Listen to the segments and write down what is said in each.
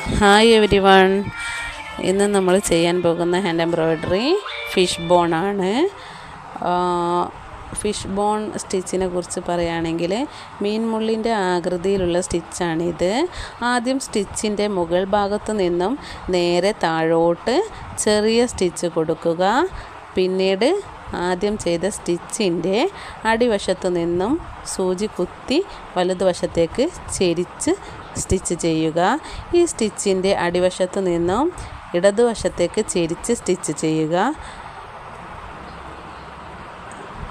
Hi every one ഇന്ന് നമ്മൾ ചെയ്യാൻ പോകുന്ന ഹാൻഡ് എംബ്രോയ്ഡറി ഫിഷ് ബോൺ ആണ്. ഫിഷ് ബോൺ സ്റ്റിച്ചിനെ കുറിച്ച് പറയുകയാണെങ്കിൽ മീൻമുള്ളിന്റെ ആകൃതിയിലുള്ള സ്റ്റിച്ചാണിത് ആദ്യം സ്റ്റിച്ചിന്റെ മുകൾ ഭാഗത്തു നിന്നും നേരെ താഴോട്ട് ചെറിയ സ്റ്റിച്ച് കൊടുക്കുക. പിന്നീട് ആദ്യം ചെയ്ത സ്റ്റിച്ചിന്റെ അടിവശത്തു നിന്നും സൂചി കുത്തി വലതുവശത്തേക്ക് ചെരിച്ച് സ്റ്റിച്ച് ചെയ്യുക. ഈ സ്റ്റിച്ചിന്റെ അടിവശത്തു നിന്നും ഇടതുവശത്തേക്ക് ചെരിച്ച് സ്റ്റിച്ച് ചെയ്യുക.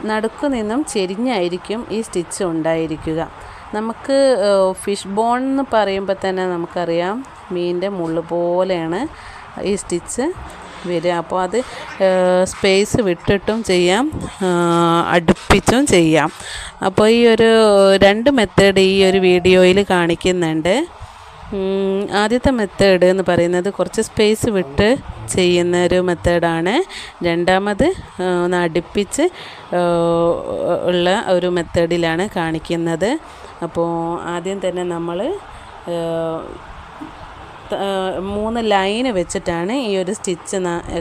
നടുക്കു നിന്നും ചെരിഞ്ഞായിരിക്കും ഈ സ്റ്റിച്ച് ഉണ്ടായിരിക്കുക. നമുക്ക് ഫിഷ് ബോൺ എന്ന് പറയുമ്പോൾ തന്നെ നമുക്കറിയാം മീനിന്റെ മുള്ളു പോലെയാണ് ഈ സ്റ്റിച്ച്. വരിക. അപ്പോൾ അത് സ്പേസ് വിട്ടിട്ടും ചെയ്യാം അടുപ്പിച്ചും ചെയ്യാം. അപ്പോൾ ഈ ഒരു രണ്ട് മെത്തേഡ് ഈ ഒരു വീഡിയോയിൽ കാണിക്കുന്നുണ്ട്. ആദ്യത്തെ മെത്തേഡ് എന്ന് പറയുന്നത് കുറച്ച് സ്പേസ് വിട്ട് ചെയ്യുന്ന ഒരു മെത്തേഡാണ് രണ്ടാമത് ഒന്ന് അടുപ്പിച്ച് ഉള്ള ഒരു മെത്തേഡിലാണ് കാണിക്കുന്നത്. അപ്പോൾ ആദ്യം തന്നെ നമ്മൾ മൂന്ന് ലൈന് വെച്ചിട്ടാണ് ഈ ഒരു സ്റ്റിച്ച്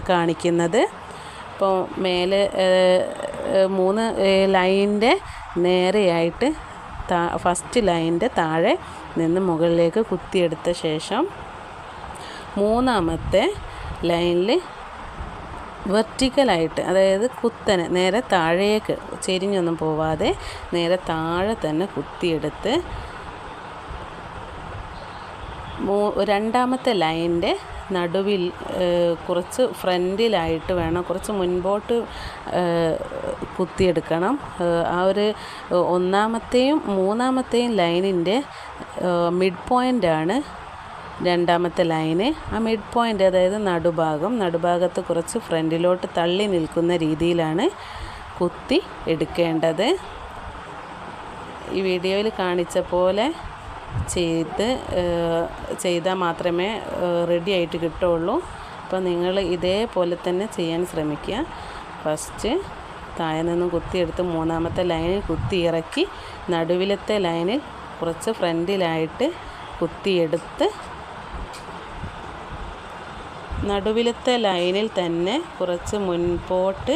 കാണിക്കുന്നത്. അപ്പോൾ മേലെ മൂന്ന് ലൈനിന്റെ നേരെയായിട്ട് താ ഫസ്റ്റ് ലൈനിന്റെ താഴെ നിന്ന് മുകളിലേക്ക് കുത്തിയെടുത്ത ശേഷം മൂന്നാമത്തെ ലൈനിൽ വെർട്ടിക്കലായിട്ട് അതായത് കുത്തനെ നേരെ താഴേക്ക് ചെരിഞ്ഞൊന്നും പോവാതെ നേരെ താഴെ തന്നെ കുത്തിയെടുത്ത് മൂ രണ്ടാമത്തെ ലൈനിന്റെ നടുവിൽ കുറച്ച് ഫ്രണ്ടിലായിട്ട് വേണം കുറച്ച് മുൻപോട്ട് കുത്തിയെടുക്കണം. ആ ഒരു ഒന്നാമത്തെയും മൂന്നാമത്തെയും ലൈനിന്റെ മിഡ് പോയിന്റാണ് രണ്ടാമത്തെ ലൈന്. ആ മിഡ് പോയിന്റ് അതായത് നടുഭാഗം നടുഭാഗത്ത് കുറച്ച് ഫ്രണ്ടിലോട്ട് തള്ളി നിൽക്കുന്ന രീതിയിലാണ് കുത്തി എടുക്കേണ്ടത്. ഈ വീഡിയോയിൽ കാണിച്ച പോലെ ചെയ്ത് ചെയ്താൽ മാത്രമേ റെഡി ആയിട്ട് കിട്ടുള്ളൂ അപ്പോൾ നിങ്ങൾ ഇതേപോലെ തന്നെ ചെയ്യാൻ ശ്രമിക്കുക. ഫസ്റ്റ് താഴെ നിന്നും കുത്തിയെടുത്ത് മൂന്നാമത്തെ ലൈനിൽ കുത്തി ഇറക്കി നടുവിലത്തെ ലൈനിൽ കുറച്ച് ഫ്രണ്ടിലായിട്ട് കുത്തിയെടുത്ത് നടുവിലത്തെ ലൈനിൽ തന്നെ കുറച്ച് മുൻപോട്ട്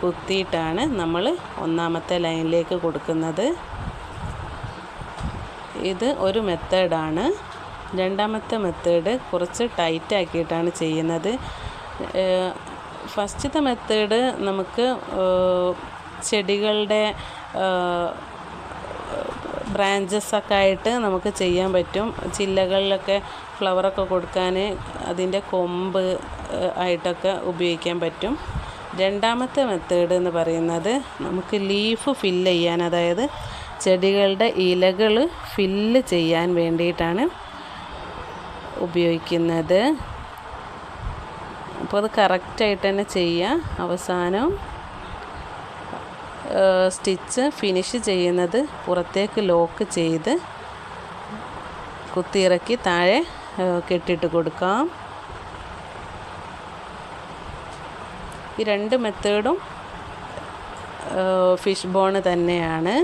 കുത്തിയിട്ടാണ് നമ്മൾ ഒന്നാമത്തെ ലൈനിലേക്ക് കൊടുക്കുന്നത്. ഇത് ഒരു മെത്തേഡാണ്. രണ്ടാമത്തെ മെത്തേഡ് കുറച്ച് ടൈറ്റ് ആക്കിയിട്ടാണ് ചെയ്യുന്നത്. ഫസ്റ്റത്തെ മെത്തേഡ് നമുക്ക് ചെടികളുടെ ബ്രാഞ്ചസ് ഒക്കെ ആയിട്ട് നമുക്ക് ചെയ്യാൻ പറ്റും. ചില്ലകളിലൊക്കെ ഫ്ലവറൊക്കെ കൊടുക്കാൻ അതിന്റെ കൊമ്പ് ആയിട്ടൊക്കെ ഉപയോഗിക്കാൻ പറ്റും. രണ്ടാമത്തെ മെത്തേഡ് എന്ന് പറയുന്നത് നമുക്ക് ലീഫ് ഫില്ല് ചെയ്യാൻ അതായത് ചെടികളുടെ ഇലകൾ ഫില്ല് ചെയ്യാൻ വേണ്ടിയിട്ടാണ് ഉപയോഗിക്കുന്നത്. അപ്പോൾ അത് കറക്റ്റായിട്ട് തന്നെ ചെയ്യുക. അവസാനം സ്റ്റിച്ച് ഫിനിഷ് ചെയ്യുന്നത് പുറത്തേക്ക് ലോക്ക് ചെയ്ത് കുത്തിയിറക്കി താഴെ കെട്ടിയിട്ട് കൊടുക്കാം. ഈ രണ്ട് മെത്തേഡും ഫിഷ് ബോണ് തന്നെയാണ്.